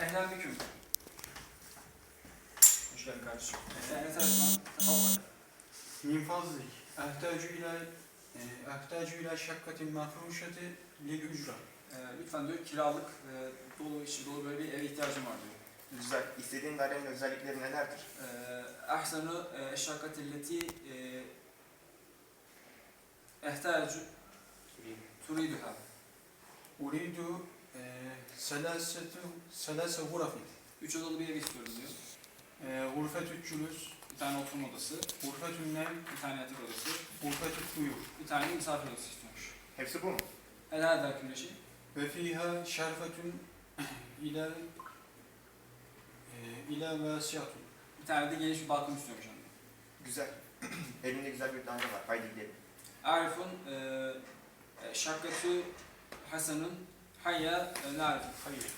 Selamünaleyküm. Hoş geldin kardeşim. Eserine tarafından tafa bak. Min fazlik. Ehtacu ila ehtacu ila şakkatin mafruşati lil ücra. E, lütfen diyor kiralık e, dolu içi dolu böyle bir eve ihtiyacım var diyor. Güzel. İstediğin dairenin özellikleri nelerdir? E, Ehsanu e, şakkatilleti ehtacu turiduha. Uridu Selasetü, selase hurafin. Üç odalı bir ev istiyoruz diyor. Ee, e, hurfet üç. Bir tane oturma odası. Hurfet ünlem. Bir tane yatak odası. Hurfet üç. Bir tane misafir odası istiyormuş. Hepsi bu mu? Helal da kümleşi. Ve fiha şerfetün ila e, ila. Bir tane de geniş bir balkon istiyormuş anne. Güzel. Elimde güzel bir tane var. Haydi gidelim. Arif'un e, e şakkatü Hasan'ın Hayya, e, narif, hayya.